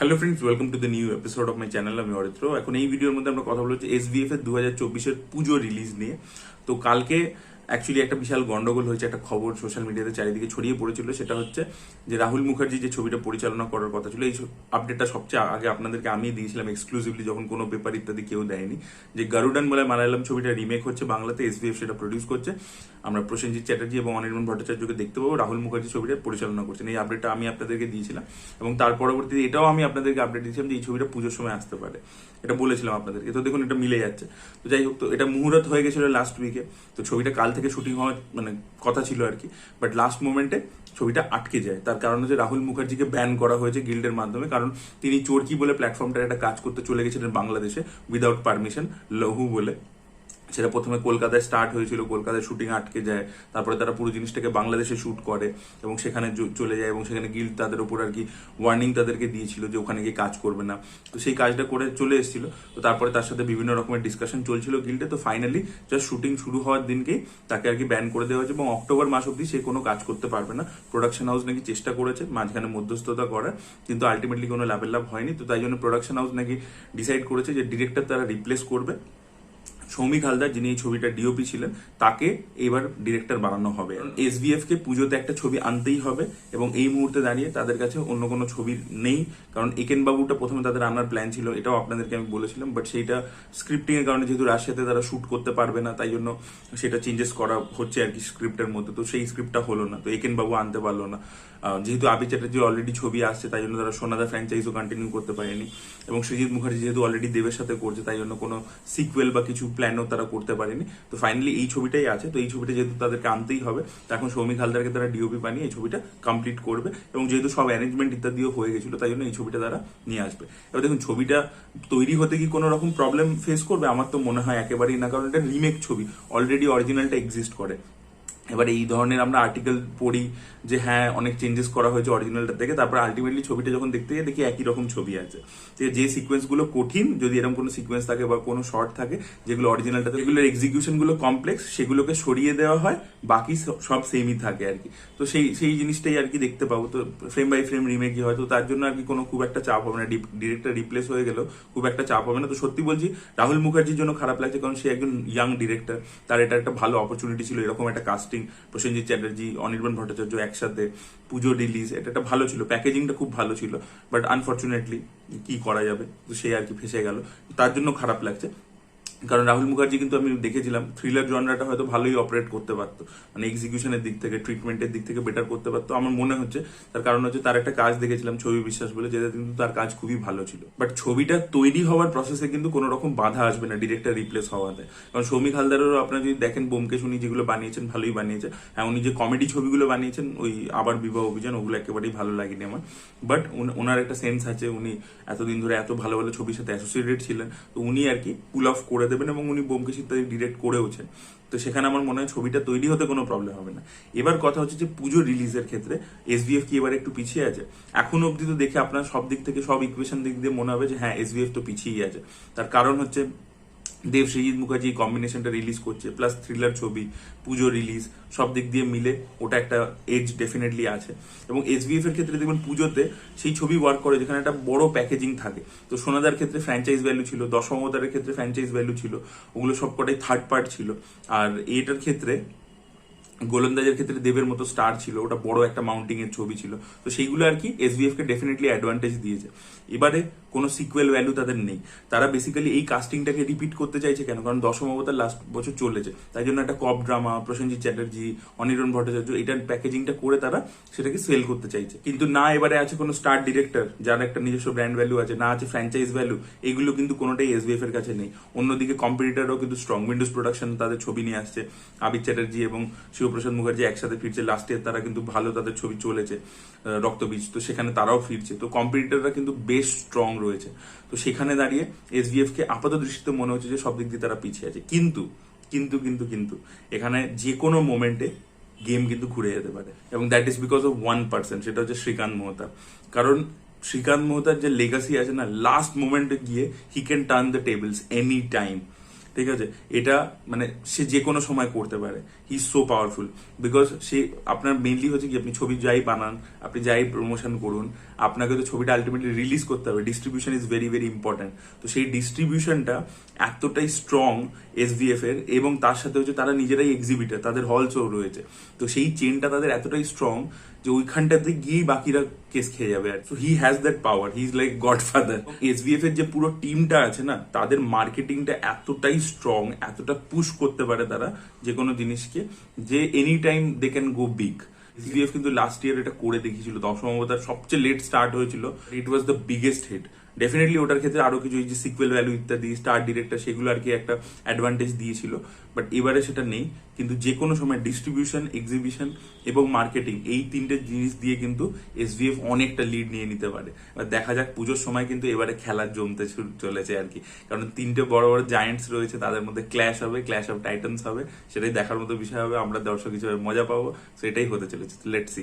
Hello friends welcome to the new episode of my channel আমি অরিত্র এখন এই ভিডিওর মধ্যে আমরা কথা বলছি এস বিএফ এর দু হাজার চব্বিশের পুজো রিলিজ নিয়ে। তো কালকে অ্যাকচুয়ালি একটা বিশাল গন্ডগোল হয়েছে, একটা খবর সোশ্যাল মিডিয়াতে চারিদিকে ছড়িয়ে পড়েছিল, সেটা হচ্ছে যে রাহুল মুখার্জি যে ছবিটা পরিচালনা করার কথা ছিল, এই আপডেটটা সবচেয়ে আগে আপনাদেরকে আমি দিয়েছিলাম এক্সক্লুসিভলি যখন কোনো পেপার ইত্যাদি কেউ দেয়নি, যে গারুডান বলে মালায়ালাম ছবিটা রিমেক হচ্ছে বাংলাতে এসবিএফ সেটা প্রডিউস করছে। আমরা প্রসেনজিৎ চ্যাটার্জি এবং অনির্বাণ ভট্টাচার্যকে দেখতে পাবো, রাহুল মুখার্জি ছবিটা পরিচালনা করছেন, এই আপডেটটা আমি আপনাদেরকে দিয়েছিলাম। এবং তার পরবর্তীতে এটাও আমি আপনাদেরকে আপডেট দিয়েছিলাম যে এই ছবিটা পুজোর সময় আসতে পারে। এটা বলেছিলাম আপনাদেরকে। তো দেখুন, এটা মিলে যাচ্ছে। তো যাই হোক, তো এটা মুহূর্ত হয়ে গেছিল লাস্ট উইকে তো ছবিটা কাল শুটিং হওয়ার মানে কথা ছিল আর কি। বাট লাস্ট মোমেন্টে ছবিটা আটকে যায়। তার কারণ হচ্ছে রাহুল মুখার্জিকে ব্যান করা হয়েছে গিল্ডের মাধ্যমে। কারণ তিনি চোরকি বলে প্ল্যাটফর্মটার একটা কাজ করতে চলে গেছিলেন বাংলাদেশে উইদাউট পারমিশন লহু বলে। সেটা প্রথমে কলকাতায় স্টার্ট হয়েছিল, কলকাতায় শুটিং আটকে যায়, তারপরে তারা পুরো জিনিসটাকে বাংলাদেশে শুট করে এবং সেখানে চলে যায় এবং সেখানে গিল্ড তাদের উপর আর কি ওয়ার্নিং তাদেরকে দিয়েছিল যে ওখানে গিয়ে কাজ করবে না। তো সেই কাজটা করে চলে এসেছিল, তো তারপরে তার সাথে বিভিন্ন রকমের ডিসকাশন চলছিল গিল্ডে তো ফাইনালি জাস্ট শুটিং শুরু হওয়ার দিনকেই তাকে আর কি ব্যান করে দেওয়া হয়েছে এবং অক্টোবর মাস অবধি সে কোনো কাজ করতে পারবে না। প্রোডাকশন হাউস নাকি চেষ্টা করেছে, মাঝখানে মধ্যস্থতা করার, কিন্তু আলটিমেটলি কোনো লাভের লাভ হয়নি। তো তাই জন্য প্রোডাকশন হাউস নাকি ডিসাইড করেছে যে ডিরেক্টর তারা রিপ্লেস করবে। সৌমিক হালদার যিনি এই ছবিটা ডিওপি ছিলেন তাকে এবার ডিরেক্টর বানানো হবে। এসবিএফ কে পুজোতে একটা ছবি আনতেই হবে এবং এই মুহূর্তে দাঁড়িয়ে তাদের কাছে অন্য কোনো ছবি নেই। কারণ একেন বাবুটা প্রথমে তাদের আনার প্ল্যান ছিল এটাও আপনাদেরকে আমি বলেছিলাম বাট সেইটা স্ক্রিপ্টিং এর কারণে যেহেতু রাশিয়াতে তারা শুট করতে পারবে না তাই জন্য সেটা চেঞ্জেস করা হচ্ছে আর কি স্ক্রিপ্টের মধ্যে। তো সেই স্ক্রিপ্টটা হলো না তো একেন বাবু আনতে পারল না। যেহেতু আবি চ্যাটার্জির অলরেডি ছবি আসছে তাই জন্য তারা সোনাদা ফ্র্যাঞ্চাইজও কন্টিনিউ করতে পারেনি। এবং সৃজিৎ মুখার্জি যেহেতু অলরেডি দেবের সাথে করছে তাই জন্য কোনো সিকুয়েল বা কিছু প্ল্যানও তারা করতে পারেনি। তো ফাইনালি এই ছবিটাই আছে। তো এই ছবিটা যেহেতু তাদেরকে আনতেই হবে, তো এখন সৌমিক হালদারকে তারা ডিওপি বানিয়ে এই ছবিটা কমপ্লিট করবে এবং যেহেতু সব অ্যারেঞ্জমেন্ট ইত্যাদিও হয়ে গেছিল, তাই জন্য এই ছবিটা তারা নিয়ে আসবে। এবার দেখুন, ছবিটা তৈরি হতে কি কোনো রকম প্রবলেম ফেস করবে? আমার তো মনে হয় একেবারেই না, কারণ এটা রিমেক ছবি। অলরেডি অরিজিনালটা এক্সিস্ট করে। এবার এই ধরনের আমরা আর্টিকেল পড়ি যে হ্যাঁ অনেক চেঞ্জেস করা হয়েছে অরিজিনালটা থেকে, তারপর আলটিমেটলি ছবিটা যখন দেখতে যাই, দেখি একই রকম ছবি আছে। যে সিকোয়েন্সগুলো কঠিন, যদি এরকম কোনো সিকোয়েন্স থাকে বা কোনো শর্ট থাকে, যেগুলো অরিজিনালটাতে এগুলোর এক্সিকিউশনগুলো কমপ্লেক্স সেগুলোকে সরিয়ে দেওয়া হয়, বাকি সব সেমই থাকে আর কি। তো সেই সেই জিনিসটাই আর কি দেখতে পাবো। তো ফ্রেম বাই ফ্রেম রিমেকই হয়, তো তার জন্য আর কি কোনো খুব একটা চাপ হবে না। ডিরেক্টর রিপ্লেস হয়ে গেলেও খুব একটা চাপ হবে না। তো সত্যি বলছি, রাহুল মুখার্জির জন্য খারাপ লাগছে, কারণ সে একজন ইয়াং ডিরেক্টর তার এটা একটা ভালো অপরচুনিটি ছিল, এরকম একটা কাস্টিং প্রসেনজিৎ চ্যাটার্জি, অনির্বাণ ভট্টাচার্য একসাথে পুজো রিলিজ এটা একটা ভালো ছিল। প্যাকেজিংটা খুব ভালো ছিল বাট আনফর্চুনেটলি কি করা যাবে? সে আর কি ফেসে গেল। তার জন্য খারাপ লাগছে। কারণ রাহুল মুখার্জি কিন্তু আমি দেখেছিলাম থ্রিলার জনরাটা হয়তো ভালোই অপারেট করতে পারতো। মানে এক্সিকিউশনের দিক থেকে ট্রিটমেন্টের দিক থেকে বেটার করতে পারতো। আমার মনে হচ্ছে তার কারণ হচ্ছে তার একটা কাজ দেখেছিলাম, ছবি বিশ্বাস বলে, যেটা কিন্তু তার কাজ খুবই ভালো ছিল। বাট ছবিটা তৈরি হওয়ার প্রসেসে কিন্তু কোনো রকম বাধা আসবে না ডিরেক্টর রিপ্লেস হওয়াতে। কারণ সৌমিক হালদারেরও আপনারা যদি দেখেন বোমকেশ উনি যেগুলো বানিয়েছেন, ভালোই বানিয়েছে হ্যাঁ উনি যে কমেডি ছবিগুলো বানিয়েছেন, ওই আবার বিবাহ অভিযান, ওগুলো একেবারেই ভালো লাগেনি আমার। বাট ওনার একটা সেন্স আছে, উনি এতদিন ধরে এত ভালো ভালো ছবির সাথে অ্যাসোসিয়েটেড ছিলেন। তো উনি আর কি পুল অফ করে দেবেন এবং উনি বোমকেশ ডিরেক্ট করেওছেন। তো সেখানে আমার মনে হয় ছবিটা তৈরি হতে কোনো প্রবলেম হবে না। এবার কথা হচ্ছে যে পুজো রিলিজের ক্ষেত্রে এস এসবিএফ কি এবার একটু পিছিয়ে আছে? এখন অব্দি তো দেখে আপনার সব দিক থেকে, সব ইকুয়েশন দিক দিয়ে মনে হবে যে হ্যাঁ এস এসবিএফ তো পিছিয়েই আছে। তার কারণ হচ্ছে দেব সৃজিৎ মুখার্জি কম্বিনেশনটা রিলিজ করছে প্লাস থ্রিলার ছবি, পুজো রিলিজ সব দিক দিয়ে মিলে ওটা একটা এজ ডেফিনেটলি আছে। এবং এসবিএফ এর ক্ষেত্রে দেখবেন পুজোতে সেই ছবি ওয়ার্ক করে যেখানে একটা বড় প্যাকেজিং থাকে। তো সোনাদার ক্ষেত্রে ফ্র্যাঞ্চাইজ ভ্যালু ছিল দশম অবতারের ক্ষেত্রে ফ্র্যাঞ্চাইজ ভ্যালু ছিল, ওগুলো সবকটাই থার্ড পার্ট ছিল। আর এটার ক্ষেত্রে গোলন্দাজের ক্ষেত্রে দেবের মতো স্টার ছিল, ওটা বড় একটা মাউন্টিং এর ছবি ছিল। তো সেইগুলো আর কি এসবিএফ কে ডেফিনেটলি অ্যাডভান্টেজ দিয়েছে। এবারে কোনো সিকুয়েল ভ্যালু তাদের নেই। তারা বেসিক্যালি এই কাস্টিংটাকে রিপিট করতে চাইছে কেন? কারণ দশম অবতার লাস্ট বছর চলেছে। তাই জন্য একটা কপ ড্রামা প্রসেনজিৎ চ্যাটার্জি, অনিরণ ভট্টাচার্য, এটার প্যাকেজিংটা করে তারা সেটাকে সেল করতে চাইছে। কিন্তু না, এবারে আছে কোনো স্টার ডিরেক্টর যার একটা নিজস্ব ব্র্যান্ড ভ্যালু আছে, না আছে ফ্র্যাঞ্চাইজ ভ্যালু এগুলো কিন্তু কোনোটাই এসবিএফ এর কাছে নেই। অন্যদিকে কম্পিটিটারও কিন্তু স্ট্রং উইন্ডোজ প্রোডাকশন তাদের ছবি নিয়ে আসছে। আবির চ্যাটার্জি এবং শিবপ্রসাদ মুখার্জি একসাথে ফিরছে। লাস্ট ইয়ার তারা কিন্তু ভালো তাদের ছবি চলেছে রক্তবীজ। তো সেখানে তারাও ফিরছে। তো কম্পিটিটররা কিন্তু বেশ স্ট্রং রয়েছে। তো সেখানে দাঁড়িয়ে এসবিএফ কে আপাত দৃষ্টিতে মনে হচ্ছে যে সব দিক দিয়ে তারা পিছিয়ে আছে। কিন্তু কিন্তু কিন্তু কিন্তু এখানে যে কোনো মোমেন্টে গেম কিন্তু ঘুরে যেতে পারে। এবং that is because of one person সেটা হচ্ছে শ্রীকান্ত মোহতা। কারণ শ্রীকান্ত মোহতার যে লেগাসি আছে না লাস্ট মোমেন্টে গিয়ে he can turn the tables any time ঠিক আছে? এটা মানে সে যে কোনো সময় করতে পারে। He is so powerful because সে আপনার মেইনলি হচ্ছে কি, আপনি ছবি যাই বানান, আপনি যাই প্রমোশন করুন, আপনাকে তো ছবিটা আলটিমেটলি রিলিজ করতে হবে। Distribution is very very important তো সেই ডিস্ট্রিবিউশনটা এতটাই স্ট্রং এসভিএফ এর এবং তার সাথে হচ্ছে তারা নিজেরাই এক্সিবিটার তাদের হল রয়েছে। তো সেই চেনটা তাদের এতটাই স্ট্রং যে ওইখানটাতে গিয়েই বাকিরা কেস খেয়ে যাবে আর so he has that power he is like god father SVF এর যে পুরো টিমটা আছে না, তাদের মার্কেটিংটা এতটাই স্ট্রং এতটা পুশ করতে পারে তারা যে কোনো জিনিসকে, যে any time they can go big SBF কিন্তু লাস্ট ইয়ার এটা করে দেখিয়েছিল। দশম সবচেয়ে লেট স্টার্ট হয়েছিল। It was the biggest hit definitely ওটার ক্ষেত্রে আরও কিছু যে সিকুয়েল ভ্যালু ইত্যাদি স্টার ডিরেক্টর সেগুলো আর কি একটা অ্যাডভান্টেজ দিয়েছিল। বাট এবারে সেটা নেই। কিন্তু যে কোনো সময় ডিস্ট্রিবিউশন এক্সিবিশন এবং মার্কেটিং এই তিনটে জিনিস দিয়ে কিন্তু এসভিএফ অনেকটা লিড নিয়ে নিতে পারে। দেখা যাক, পুজোর সময় কিন্তু এবারে খেলার জমতে চলেছে আর কি। কারণ তিনটে বড় বড় জায়েন্টস রয়েছে, তাদের মধ্যে ক্ল্যাশ হবে ক্ল্যাশ অফ টাইটান্স হবে, সেটাই দেখার মতো বিষয় হবে, আমরা দর্শক হিসেবে মজা পাবো, সেটাই হতে চলেছে। লেটস